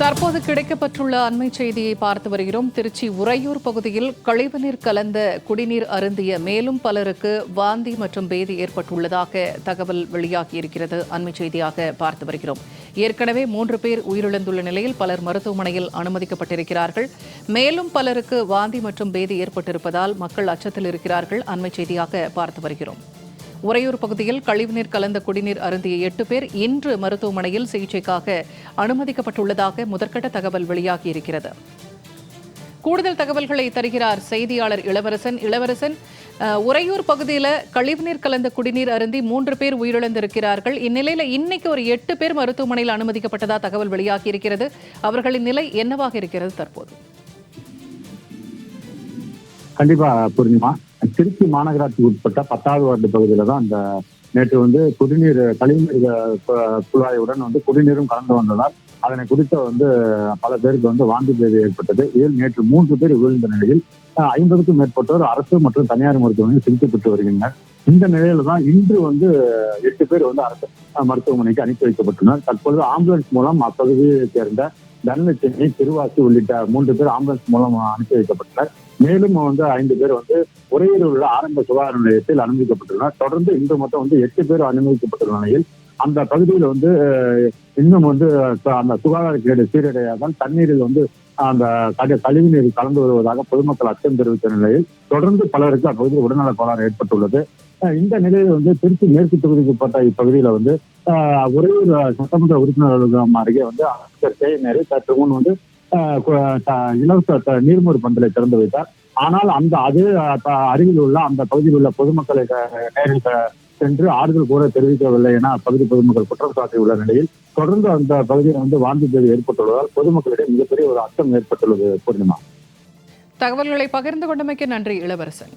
தற்போது கிடைக்கப்பட்டுள்ள அண்மை செய்தியை பார்த்து வருகிறோம். திருச்சி உறையூர் பகுதியில் கழிவுநீர் கலந்த குடிநீர் அருந்திய மேலும் பலருக்கு வாந்தி மற்றும் பேதி ஏற்பட்டுள்ளதாக தகவல் வெளியாகியிருக்கிறது. அண்மை செய்தியாக பார்த்து வருகிறோம். ஏற்கனவே மூன்று பேர் உயிரிழந்துள்ள நிலையில் பலர் மருத்துவமனையில் அனுமதிக்கப்பட்டிருக்கிறார்கள். மேலும் பலருக்கு வாந்தி மற்றும் பேதி ஏற்பட்டிருப்பதால் மக்கள் அச்சத்தில் இருக்கிறார்கள். அண்மை செய்தியாக பார்த்து வருகிறோம். உறையூர் பகுதியில் கழிவுநீர் கலந்த குடிநீர் அருந்திய எட்டு பேர் இன்று மருத்துவமனையில் சிகிச்சைக்காக அனுமதிக்கப்பட்டுள்ளதாக முதற்கட்ட தகவல் வெளியாகியிருக்கிறது. கூடுதல் தகவல்களை தருகிறார் செய்தியாளர் இளவரசன். இளவரசன் உறையூர் பகுதியில் கழிவுநீர் கலந்த குடிநீர் அருந்தி மூன்று பேர் உயிரிழந்திருக்கிறார்கள். இந்நிலையில் இன்னைக்கு ஒரு எட்டு பேர் மருத்துவமனையில் அனுமதிக்கப்பட்டதா தகவல் வெளியாகியிருக்கிறது. அவர்களின் நிலை என்னவாக இருக்கிறது தற்போது? கண்டிப்பா புரிஞ்சுமா திருச்சி மாநகராட்சிக்கு உட்பட்ட பத்தாவது வார்டு பகுதியில தான் அந்த நேற்று வந்து குடிநீர் கழிவுநீர் குழாயுடன் வந்து குடிநீரும் கலந்து வந்ததால் அதனை குறித்த வந்து பல பேருக்கு வந்து வாந்தி பேதி ஏற்பட்டது. இதில் நேற்று மூன்று பேர் விழுந்த நிலையில் ஐம்பதுக்கும் மேற்பட்டோர் அரசு மற்றும் தனியார் மருத்துவமனையில் சிகிச்சை பெற்று வருகின்றனர். இந்த நிலையில தான் இன்று வந்து எட்டு பேர் வந்து அரசு மருத்துவமனைக்கு அனுப்பி வைக்கப்பட்டுள்ளனர். தற்பொழுது ஆம்புலன்ஸ் மூலம் அப்பகுதியை சேர்ந்த தனலட்சுமி திருவாசி உள்ளிட்ட மூன்று பேர் ஆம்புலன்ஸ் மூலம் அனுப்பி வைக்கப்பட்டனர். மேலும் வந்து ஐந்து பேர் வந்து உறையூரில் உள்ள ஆரம்ப சுகாதார நிலையத்தில் அனுமதிக்கப்பட்டுள்ளனர். தொடர்ந்து இன்று மொத்தம் வந்து எட்டு பேர் அனுமதிக்கப்பட்டுள்ள நிலையில் அந்த பகுதியில் வந்து இன்னும் வந்து அந்த சுகாதார கேடு சீரடையாதால் தண்ணீரில் வந்து அந்த கழிவு கழிவுநீர் கலந்து வருவதாக பொதுமக்கள் அச்சம் தெரிவித்த நிலையில் தொடர்ந்து பலருக்கு அப்பகுதியில் உடல்நல கோளாறு ஏற்பட்டுள்ளது. இந்த நிலையில் வந்து திருச்சி மேற்கு தொகுதிக்குட்பட்ட இப்பகுதியில வந்து ஒரே ஒரு சட்டமன்ற உறுப்பினர் அலுவலகம் அருகே வந்து அமைச்சர் கே சற்று முன் வந்து இலவச நீர்மூர் பந்தலை திறந்து வைத்தார். ஆனால் அந்த அதே அருகில் உள்ள அந்த பகுதியில் உள்ள பொதுமக்களை நேரில் சென்று ஆறுதல் கூட தெரிவிக்கவில்லை என அப்பகுதி பொதுமக்கள் குற்றம் சாட்டியுள்ள நிலையில் தொடர்ந்து அந்த பகுதியில் வந்து வாந்தி பேதி ஏற்பட்டுள்ளதால் பொதுமக்களிடையே மிகப்பெரிய ஒரு அச்சம் ஏற்பட்டுள்ளது. பூர்ணிமா. தகவல்களை பகிர்ந்து கொண்டமைக்கு நன்றி இளவரசன்.